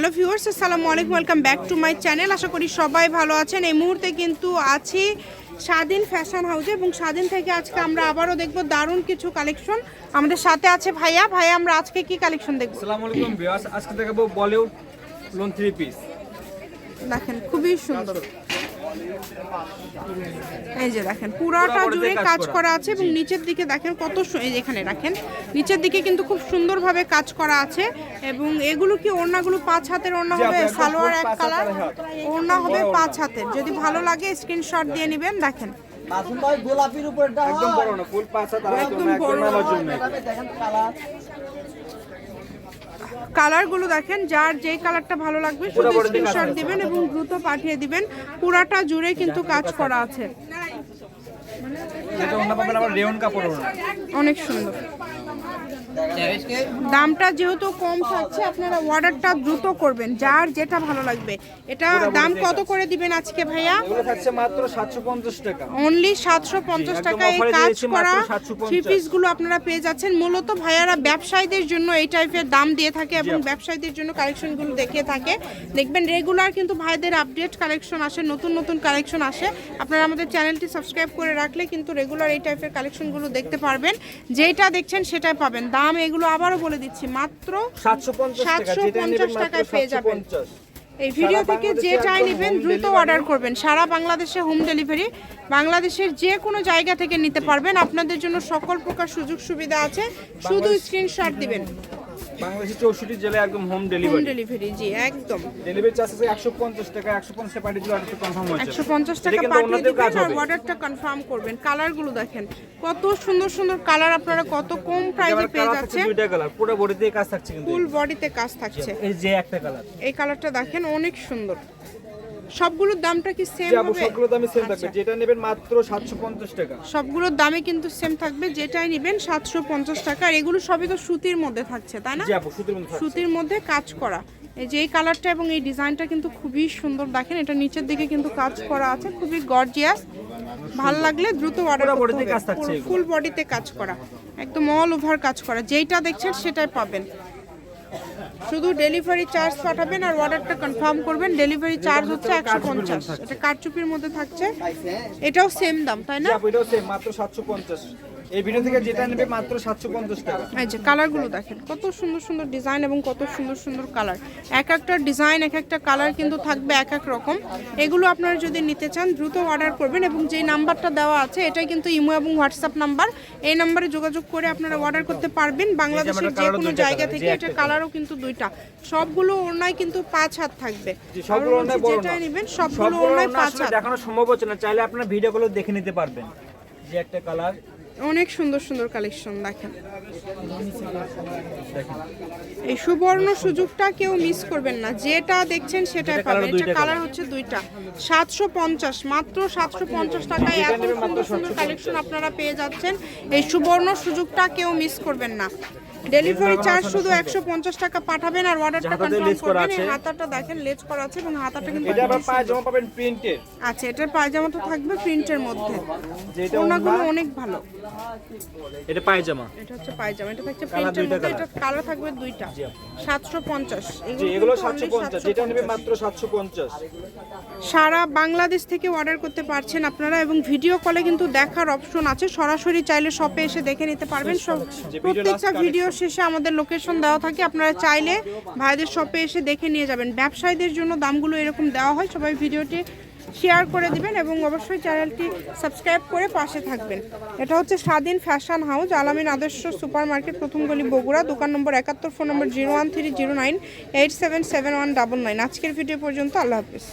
Hello viewers আসসালামু আলাইকুম welcome back to my channel. আশা করি সবাই ভালো আছেন। এই মুহূর্তে কিন্তু আছি স্বাধীন ফ্যাশন হাউসে এবং স্বাধীন থেকে আজকে আমরা আবারও দেখব দারুণ কিছু কালেকশন। আমাদের সাথে আছে ভাইয়া। ভাইয়া আমরা আজকে কি কালেকশন দেখব? আসসালামু আলাইকুম ভিউয়ার্স আজকে দেখাবো বলিউড লোন থ্রি পিস দেখেন খুবই সুন্দর। এই যে দেখেন পুরাটা পুরা জুড়ে কাজ করা। আছে এবং নিচের দিকে দেখেন কত সু- যে এখানে রাখেন নিচের দিকে কিন্তু খুব সুন্দরভাবে কাজ করা আছে এবং এগুলো কি ওড়নাগুলো পাঁচ হাতের ওড়না হবে সালোয়ার এক কালার ওড়না হবে পাঁচ হাতের। যদি ভালো লাগে স্ক্রিনশট দিয়ে নেবেন দেখেন। গোলাপির উপরটা একদম বড় না ফুল পাঁচ হাত একদম একদম বড়। আমার জন্য দেখেন কালার কালারগুলো দেখেন যার যেই কালারটা ভালো লাগবে শুধু স্ক্রিনশট দিবেন এবং দ্রুত পাঠিয়ে দিবেন। পুরাটা জুড়ে কিন্তু কাজ করা আছে। অনেক সুন্দর। দামটা যেহেতু কম থাকছে আপনারা অর্ডারটা দ্রুত করবেন যার যেটা ভালো লাগবে। এটা দাম কত করে দিবেন আজকে ভাইয়া? থাকছে মাত্র 750 টাকা। অনলি সাতশো পঞ্চাশ জি, একদম এই কাজ করা 750 থ্রি পিসগুলো আপনারা পেয়ে যাচ্ছেন। মূলত ভাইয়ারা ব্যবসায়ীদের জন্য এই টাইপের দাম দিয়ে থাকে এবং ব্যবসায়ীদের জন্য কালেকশনগুলো দেখিয়ে থাকে। দেখবেন রেগুলার কিন্তু ভাইদের আপডেট কালেকশন আসে নতুন নতুন কালেকশন আসে। আপনারা আমাদের চ্যানেলটি সাবস্ক্রাইব করে রাখলে কিন্তু রেগুলার এই টাইপের কালেকশনগুলো দেখতে পারবেন। যেটা দেখছেন সেটাই পাবেন। দাম এগুলো আবারও বলে দিচ্ছি মাত্র 750 টাকা যেটা 750 নেবেন মাত্র টাকায় পেয়ে যাবেন। এই ভিডিও থেকে যে চাই নেবেন দ্রুত অর্ডার করবেন। সারা বাংলাদেশে হোম ডেলিভারি বাংলাদেশের যে কোনো জায়গা থেকে নিতে পারবেন। আপনাদের জন্য সকল প্রকার সুযোগ সুবিধা আছে। শুধু স্ক্রিনশট দিবেন। বাংলাদেশের 64 জেলায় একদম হোম হোম ডেলিভারি ডেলিভারি জি একদম। ডেলিভারি চার্জ আছে 150 টাকা 150 টাকা পাঠিয়ে দিলে অর্ডারটা কনফার্ম হয়েছে। একশো পঞ্চাশ টাকা পাঠিয়ে দিবেন আর অর্ডারটা কনফার্ম করবেন। কালারগুলো দেখেন কত সুন্দর সুন্দর কালার আপনারা কত কম প্রাইসে পেয়ে যাচ্ছেন। দুইটা কালার পুরো বডিতে কাজ থাকছে কিন্তু ফুল বডিতে কাজ থাকছে। এই যে একটা কালার এই কালারটা দেখেন অনেক সুন্দর। সবগুলোর দামটা কি সেম হবে? সবগুলো দামই সেম থাকবে। আচ্ছা। যেটা নেবেন মাত্র 750 টাকা। সবগুলোর দামে কিন্তু সেম থাকবে যেটাই নেবেন সাতশো পঞ্চাশ টাকা। আর এগুলো সবই তো সুতির মধ্যে থাকছে তাই না? জি আপু সুতির মধ্যে থাকছে। সুতির মধ্যে কাজ করা। এই যে এই কালারটা এবং এই ডিজাইনটা কিন্তু খুবই সুন্দর দেখেন এটা নিচের দিকে কিন্তু কাজ করা আছে খুবই গর্জিয়াস ভালো লাগলে দ্রুত অর্ডার করতে হবে। ফুল বডিতে কাজ করা। একদম অল ওভার কাজ করা। যেইটা দেখছেন সেটাই পাবেন। শুধু ডেলিভারি চার্জ পাঠাবেন আর অর্ডারটা কনফার্ম করবেন। ডেলিভারি চার্জ হচ্ছে একশো পঞ্চাশ। এটা কারচুপির মধ্যে থাকছে। এটাও সেম দাম, তাই না? এটাও সেম মাত্র 750 এই ভিডিও থেকে যেটা নেবে মাত্র 750 টাকা। এই যে কালারগুলো দেখেন কত সুন্দর সুন্দর ডিজাইন এবং কত সুন্দর সুন্দর কালার। এক একটা ডিজাইন এক একটা কালার কিন্তু থাকবে এক এক রকম। এগুলো আপনারা যদি নিতে চান দ্রুত অর্ডার করবেন এবং যেই নাম্বারটা দেওয়া আছে এটাই কিন্তু ইমো এবং হোয়াটসঅ্যাপ নাম্বার। এই নাম্বারে যোগাযোগ করে আপনারা অর্ডার করতে পারবেন। বাংলাদেশের যে কোনো জায়গা থেকে এটা কালারও কিন্তু দুইটা। সবগুলো ওড়নায় কিন্তু পাঁচ হাত থাকবে। সবগুলো অন্যায় বড় না। যেটাই নেবেন সবগুলো সবগুলো ওড়নায় পাঁচ হাত। দেখানো সম্ভব হচ্ছে না। চাইলে আপনারা ভিডিওগুলো দেখে নিতে পারবেন যে একটা কালার অনেক সুন্দর সুন্দর কালেকশন দেখেন। এই সুবর্ণ সুযোগটা কেউ মিস করবেন না। যেটা দেখছেন সেটাই পাবেন। এটা কালার হচ্ছে দুইটা। সাতশো পঞ্চাশ মাত্র সাতশো পঞ্চাশ টাকায় এত সুন্দর সুন্দর কালেকশন আপনারা পেয়ে যাচ্ছেন। এই সুবর্ণ সুযোগটা কেউ মিস করবেন না। ডেলিভারি চার্জ শুধু একশো পঞ্চাশ টাকা পাঠাবেন আর অর্ডারটা কনফার্ম করবেন। এই হাতাটা দেখেন লেজ করা আছে এবং হাতাটা কিন্তু এটা আবার পায়জামা পাবেন প্রিন্টের। আচ্ছা এটার পায়জামাটা থাকবে প্রিন্টের মধ্যে। ওনাগুলো অনেক ভালো। এটা পায়জামা। এটা হচ্ছে পায়জামা এটা থাকছে প্রিন্টের মধ্যে এটা কালার থাকবে দুইটা। জি আপু। সাতশো পঞ্চাশ। জি এগুলো 750 যেটা নেবে মাত্র 750 সারা বাংলাদেশ থেকে অর্ডার করতে পারছেন আপনারা এবং ভিডিও কলে কিন্তু দেখার অপশন আছে। সরাসরি চাইলে শপে এসে দেখে নিতে পারবেন। প্রত্যেকটা ভিডিও শেষে আমাদের লোকেশন দেওয়া থাকে। আপনারা চাইলে ভাইদের শপে এসে দেখে নিয়ে যাবেন। ব্যবসায়ীদের জন্য দামগুলো এরকম দেওয়া হয়। সবাই ভিডিওটি শেয়ার করে দিবেন এবং অবশ্যই চ্যানেলটি সাবস্ক্রাইব করে পাশে থাকবেন। এটা হচ্ছে স্বাধীন ফ্যাশন হাউস, আলামিন আদর্শ সুপার মার্কেট প্রথম গলি বগুড়া, দোকান নম্বর একাত্তর, phone number zero one three zero nine eight seven seven one double nine. আজকের ভিডিও পর্যন্ত আল্লাহ হাফিজ।